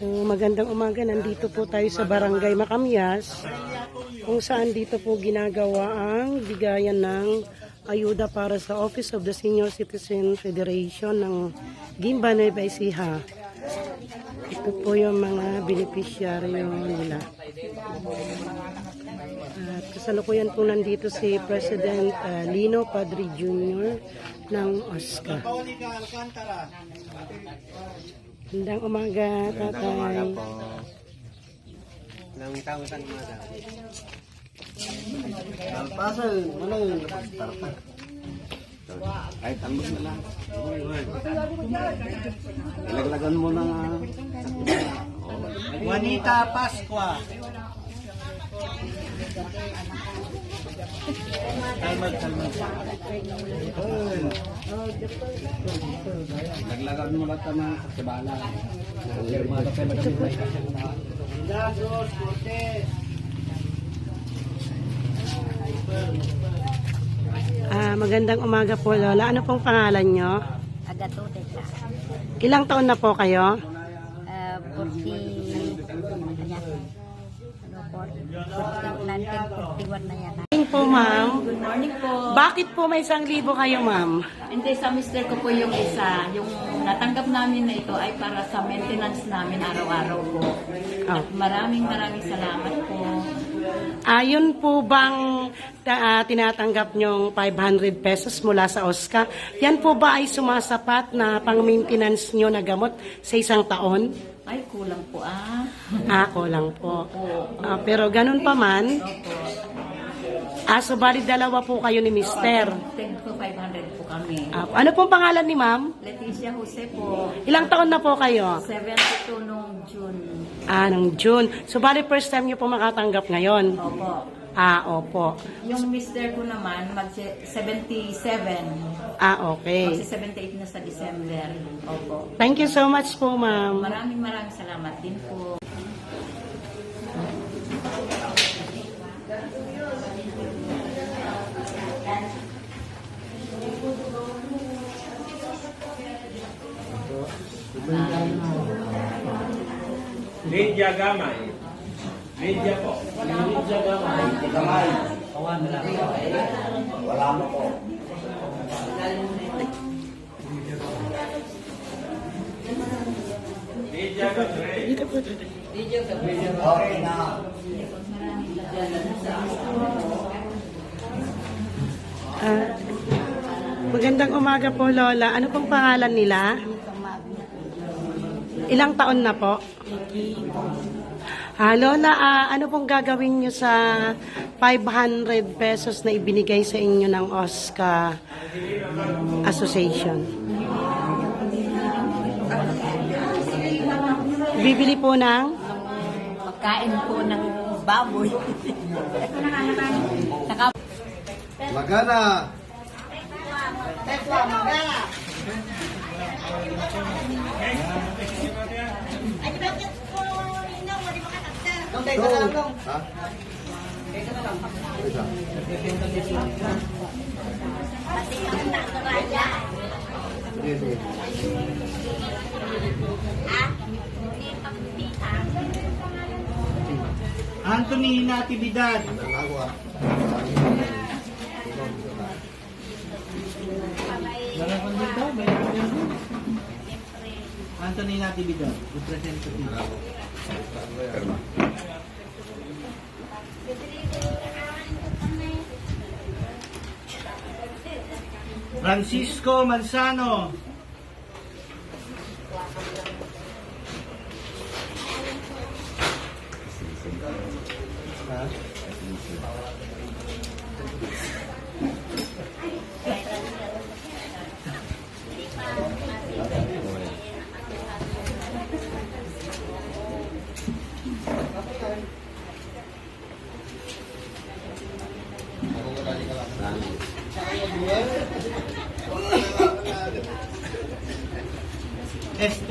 So, magandang umaga. Nandito po tayo sa Barangay Makamyas kung saan dito po ginagawa ang bigayan ng ayuda para sa Office of the Senior Citizen Federation ng Gimba Nueva Ecija. Ito po yung mga beneficiaryo nila. At kasalukuyan po nandito si President ah, Lino Padre Jr. ng OSCA. Magandang umaga, tatay. Nang taong san umaga. Pasal, mana yung tarpa? Ay, tambos na lang. Ilaglagan mo na. Juanita Pasqua. Kalmag. Ilaglagan mo lang na sa bala. Pirmado kayo Cortez. Ah, magandang umaga po, Lola. Ano pong pangalan nyo? Agatote ka. Ilang taon na po kayo? Uh, 40, ano, 40, 40, 1941 na yan. Po, ma'am. Good morning po. Bakit po may isang libo kayo, ma'am? Hindi sa mister ko po yung isa. Yung natanggap namin na ito ay para sa maintenance namin araw-araw po. Oh. At maraming maraming salamat po. Ayon po bang ta- ah, tinatanggap nyong 500 pesos mula sa OSCA? Yan po ba ay sumasapat na pang-maintenance nyo na gamot sa isang taon? Ay, kulang po ah. Ako lang po. Ah, pero ganun pa man, ah, so bali dalawa po kayo ni Mister. Ko 500 po kami. Ah, ano pong pangalan ni ma'am? Leticia Jose po. Ilang taon na po kayo? 72 nung June. Ah, ng June. So bali first time nyo po makatanggap ngayon? Opo. Ah, opo. Yung mister ko naman, mag 77. Ah, okay. Magsi 78 na sa December. Opo. Thank you so much po, ma'am. Maraming maraming salamat din po. Lydia Gamay. Lydia po. Lydia Gamay. Kamay. Wala mo po. Lydia Gamay. Dito po, dito. Okay na. Ah, magandang umaga po, Lola. Ano pong pangalan nila? Ilang taon na po? Ah, Lola, ah, ano pong gagawin nyo sa 500 pesos na ibinigay sa inyo ng OSCA Association? Bibili po ng? Pagkain po ng baboy. Saka Magana. Ha? Isa. Sige, sige. Anthony Natividad. Ang ako ah. Anthony Natividad. Representative. Francisco Manzano. Ha? Estrella.